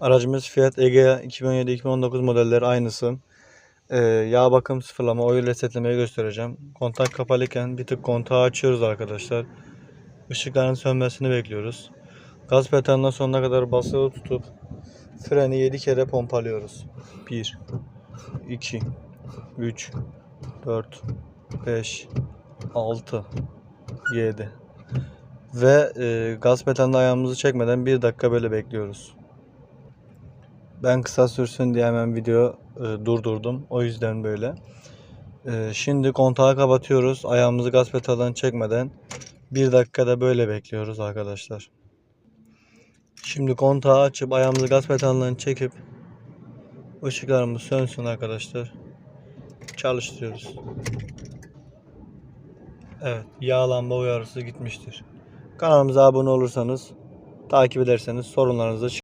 Aracımız Fiat Egea 2017-2019 modelleri aynısı. Ee, yağ bakım sıfırlama, oil resetlemeyi göstereceğim. Kontak kapalıyken bir tık kontağı açıyoruz arkadaşlar. Işıkların sönmesini bekliyoruz. Gaz pedalına sonuna kadar basılı tutup freni 7 kere pompalıyoruz. 1 2 3 4 5 6 7 ve e, gaz pedalına ayağımızı çekmeden 1 dakika böyle bekliyoruz. Ben kısa sürsün diye hemen video e, durdurdum. O yüzden böyle. E, şimdi kontağı kapatıyoruz. Ayağımızı gaz pedalından çekmeden 1 dakikada böyle bekliyoruz arkadaşlar. Şimdi kontağı açıp ayağımızı gaz pedalından çekip ışıklarımız sönsün arkadaşlar. Çalıştırıyoruz. Evet, yağlanma uyarısı gitmiştir. Kanalımıza abone olursanız, takip ederseniz sorunlarınızı